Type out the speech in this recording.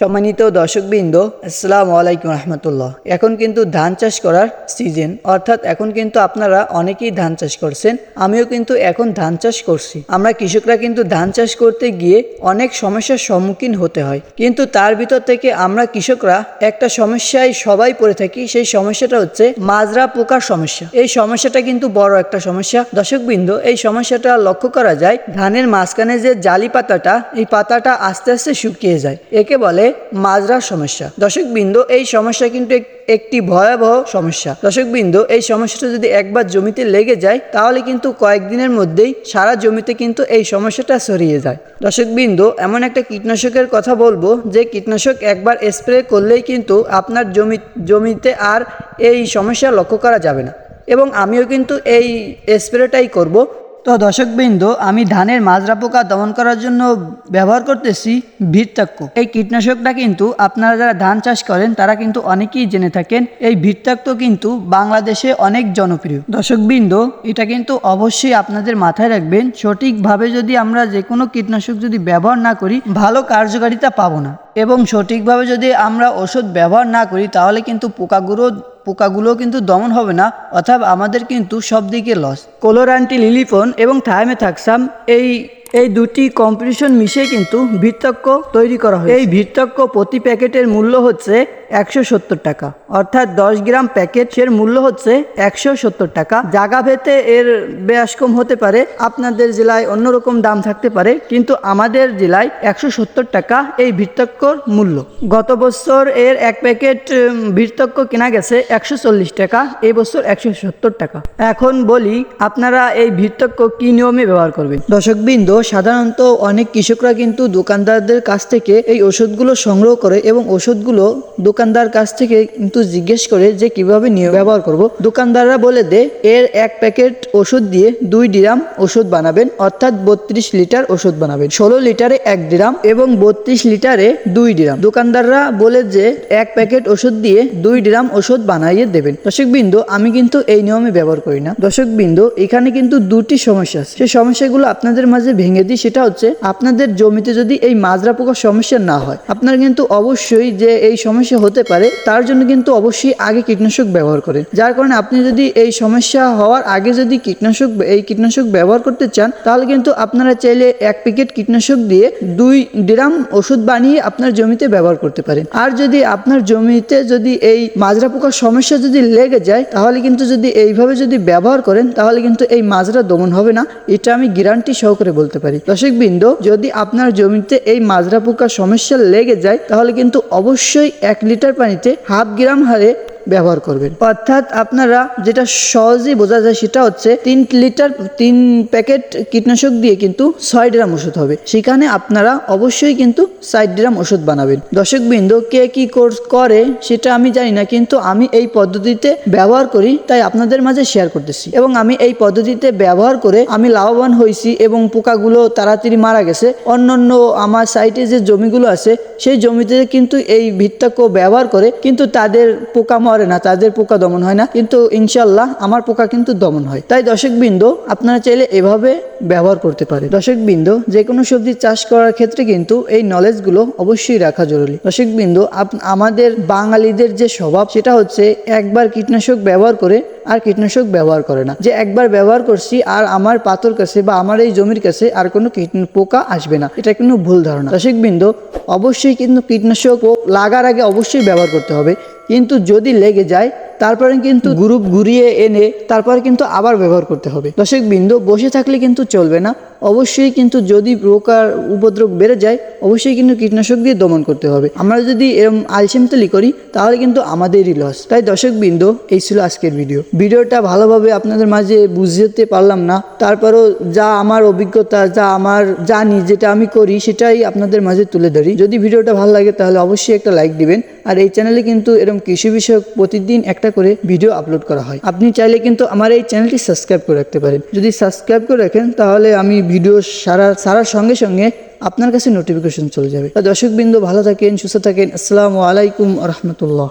সম্মানিত দর্শকবৃন্দ, আসসালামু আলাইকুম রহমতুল্লাহ। এখন কিন্তু ধান চাষ করার সিজন অর্থাৎ এখন কিন্তু আপনারা অনেকেই ধান চাষ করছেন, আমিও কিন্তু এখন ধান চাষ করছি। আমরা কৃষকরা কিন্তু ধান চাষ করতে গিয়ে অনেক সমস্যার সম্মুখীন হতে হয়। কিন্তু তার ভিতর থেকে আমরা কৃষকরা একটা সমস্যায় সবাই পড়ে থাকি, সেই সমস্যাটা হচ্ছে মাজরা পোকার সমস্যা। এই সমস্যাটা কিন্তু বড় একটা সমস্যা। দর্শকবৃন্দ, এই সমস্যাটা লক্ষ্য করা যায়, ধানের মাঝখানে যে জালি পাতাটা, এই পাতাটা আস্তে আস্তে শুকিয়ে যায়। একে বলে মাজরার সমস্যা। দর্শকবৃন্দ, এই সমস্যা কিন্তু একটি ভয়াবহ সমস্যা। দর্শকবৃন্দ, এই সমস্যাটা যদি একবার জমিতে লেগে যায়, তাহলে কিন্তু কয়েকদিনের মধ্যেই সারা জমিতে কিন্তু এই সমস্যাটা ছড়িয়ে যায়। দর্শকবৃন্দ, এমন একটা কীটনাশকের কথা বলব, যে কীটনাশক একবার স্প্রে করলেই কিন্তু আপনার জমি, জমিতে আর এই সমস্যা লক্ষ্য করা যাবে না। এবং আমিও কিন্তু এই স্প্রেটাই করব তো দর্শকবৃন্দ, আমি ধানের মাজরা পোকা দমন করার জন্য ব্যবহার করতেছি ভিত্তাক্য এই কীটনাশকটা কিন্তু আপনারা যারা ধান চাষ করেন, তারা কিন্তু অনেকেই জেনে থাকেন, এই ভিত্তাক্ত কিন্তু বাংলাদেশে অনেক জনপ্রিয়। দর্শকবৃন্দ, এটা কিন্তু অবশ্যই আপনাদের মাথায় রাখবেন, সঠিকভাবে যদি আমরা যে কোনো কীটনাশক যদি ব্যবহার না করি, ভালো কার্যকারিতা পাবো না। এবং সঠিকভাবে যদি আমরা ওষুধ ব্যবহার না করি, তাহলে কিন্তু পোকাগুলো পোকাগুলো কিন্তু দমন হবে না, অর্থাৎ আমাদের কিন্তু সব দিকে লস কোলোরান্টি লিলিফোন এবং থায়ামেথাক্সাম এই এই দুটি কম্পিটিশন মিশিয়ে কিন্তু ভিত্তক্য তৈরি করা হয় এই ভিত্তক্য প্রতি প্যাকেটের মূল্য হচ্ছে একশো সত্তর টাকা। অর্থাৎ দশ গ্রাম প্যাকেটের মূল্য হচ্ছে একশো সত্তর টাকা। জাগা ভেতে এর বেশ কম হতে পারে, আপনাদের জেলায় অন্যরকম দাম থাকতে পারে, কিন্তু আমাদের জেলায় একশো সত্তর টাকা এই ভিত্তক্যর মূল্য। গত বছর এর এক প্যাকেট ভিত্তক্য কেনা গেছে একশো চল্লিশ টাকা এই বছর একশো সত্তর টাকা। এখন বলি, আপনারা এই ভিত্তক্য কি নিয়মে ব্যবহার করবেন? দর্শকবৃন্দ সাধারণত অনেক কৃষকরা কিন্তু দোকানদারদের কাছ থেকে এই ওষুধগুলো সংগ্রহ করে এবং ওষুধগুলো দোকানদার কাছ থেকে কিন্তু জিজ্ঞেস করে যে কীভাবে নিয়ে ব্যবহার করব। দোকানদাররা বলে, দে, এর এক প্যাকেট ওষুধ দিয়ে দুই ডিরাম ওষুধ বানাবেন, অর্থাৎ বত্রিশ লিটার ওষুধ বানাবেন। ষোলো লিটারে এক ডিরাম এবং বত্রিশ লিটারে দুই ডিরাম। দোকানদাররা বলে যে, এক প্যাকেট ওষুধ দিয়ে দুই ডিরাম ওষুধ বানাইয়ে দেবেন। দর্শকবৃন্দ আমি কিন্তু এই নিয়মে ব্যবহার করি না। দর্শকবৃন্দ এখানে কিন্তু দুটি সমস্যা আছে। সেই সমস্যাগুলো আপনাদের মাঝে ভেঙে দিই সেটা হচ্ছে আপনাদের জমিতে যদি এই মাজরা পোকার সমস্যা না হয়, আপনার কিন্তু অবশ্যই যে এই সমস্যা হতে পারে, তার জন্য কিন্তু অবশ্যই আগে কীটনাশক ব্যবহার করেন। যার কারণে আপনি যদি এই সমস্যা হওয়ার আগে যদি কীটনাশক, এই কীটনাশক ব্যবহার করতে চান, তাহলে কিন্তু আপনারা চাইলে এক প্যাকেট কীটনাশক দিয়ে দুই ড্রাম ওষুধ বানিয়ে আপনার জমিতে ব্যবহার করতে পারেন। আর যদি আপনার জমিতে যদি এই মাজরা পোকার সমস্যা যদি লেগে যায়, তাহলে কিন্তু যদি এইভাবে যদি ব্যবহার করেন, তাহলে কিন্তু এই মাজরা দমন হবে না। এটা আমি গ্যারান্টি সহকারে বলতে পারি। দর্শকবৃন্দ, যদি আপনার জমিতে এই মাজরা পোকার সমস্যা লেগে যায়, তাহলে কিন্তু অবশ্যই এক লিটার পানিতে হাফ গ্রাম হারে ব্যবহার করবেন। অর্থাৎ আপনারা যেটা সহজেই বোঝা যায় সেটা হচ্ছে তিন লিটার, তিন প্যাকেট কীটনাশক দিয়ে কিন্তু ছয় ড্রাম ওষুধ হবে। সেখানে আপনারা অবশ্যই কিন্তু সাইড ড্রাম ওষুধ বানাবেন। দর্শকবৃন্দ, কে কি কোর্স করে সেটা আমি জানি না, কিন্তু আমি এই পদ্ধতিতে ব্যবহার করি, তাই আপনাদের মাঝে শেয়ার করতেছি। এবং আমি এই পদ্ধতিতে ব্যবহার করে আমি লাভবান হয়েছি এবং পোকাগুলো তাড়াতাড়ি মারা গেছে। অন্যান্য আমার সাইটে যে জমিগুলো আছে, সেই জমিতে কিন্তু এই ভিত্তাক্য ব্যবহার করে কিন্তু তাদের পোকা মরে না, তাদের পোকা দমন হয় না। কিন্তু ইনশাল্লাহ আমার পোকা কিন্তু দমন হয়। তাই দর্শকবৃন্দ আপনারা চাইলে এভাবে ব্যবহার করতে পারে দর্শকবৃন্দ যে কোনো সবজি চাষ করার ক্ষেত্রে কিন্তু এই নলেজগুলো অবশ্যই রাখা জরুরি। দর্শকবৃন্দ আমাদের বাঙালিদের যে স্বভাব, সেটা হচ্ছে একবার কীটনাশক ব্যবহার করে আর কীটনাশক ব্যবহার করে না। যে একবার ব্যবহার করছি আর আমার পাথর কাছে বা আমার এই জমির কাছে আর কোনো পোকা আসবে না। এটা কিন্তু ভুল ধারণা। দর্শকবৃন্দ, অবশ্যই কিন্তু কীটনাশক লাগার আগে অবশ্যই ব্যবহার করতে হবে। কিন্তু যদি লেগে যায়, তারপরে কিন্তু গ্রুপ ঘুরিয়ে এনে তারপরে কিন্তু আবার ব্যবহার করতে হবে। দর্শক বিন্দু বসে থাকলে কিন্তু চলবে না। অবশ্যই কিন্তু যদি প্রকার উপদ্রব বেড়ে যায়, অবশ্যই কিন্তু কীটনাশক দিয়ে দমন করতে হবে। আমরা যদি এরকম আলসেমতলি করি, তাহলে কিন্তু আমাদেরই লস তাই দর্শক বিন্দু এই ছিল আজকের ভিডিও ভিডিওটা ভালোভাবে আপনাদের মাঝে বুঝতে পারলাম না। তারপরও যা আমার অভিজ্ঞতা, যা আমার জানি, যেটা আমি করি, সেটাই আপনাদের মাঝে তুলে ধরি। যদি ভিডিওটা ভালো লাগে, তাহলে অবশ্যই একটা লাইক দিবেন। আর এই চ্যানেলে কিন্তু এরকম কৃষি বিষয়ক প্রতিদিন একটা করে ভিডিও আপলোড করা হয়। আপনি চাইলে কিন্তু আমার এই চ্যানেলটি সাবস্ক্রাইব করে রাখতে পারেন। যদি সাবস্ক্রাইব করে রাখেন, তাহলে আমি ভিডিও সারা, সারার সঙ্গে সঙ্গে আপনার কাছে নোটিফিকেশন চলে যাবে। দর্শকবৃন্দ, ভালো থাকেন, সুস্থ থাকেন। আসসালামু আলাইকুম রহমতুল্লাহ।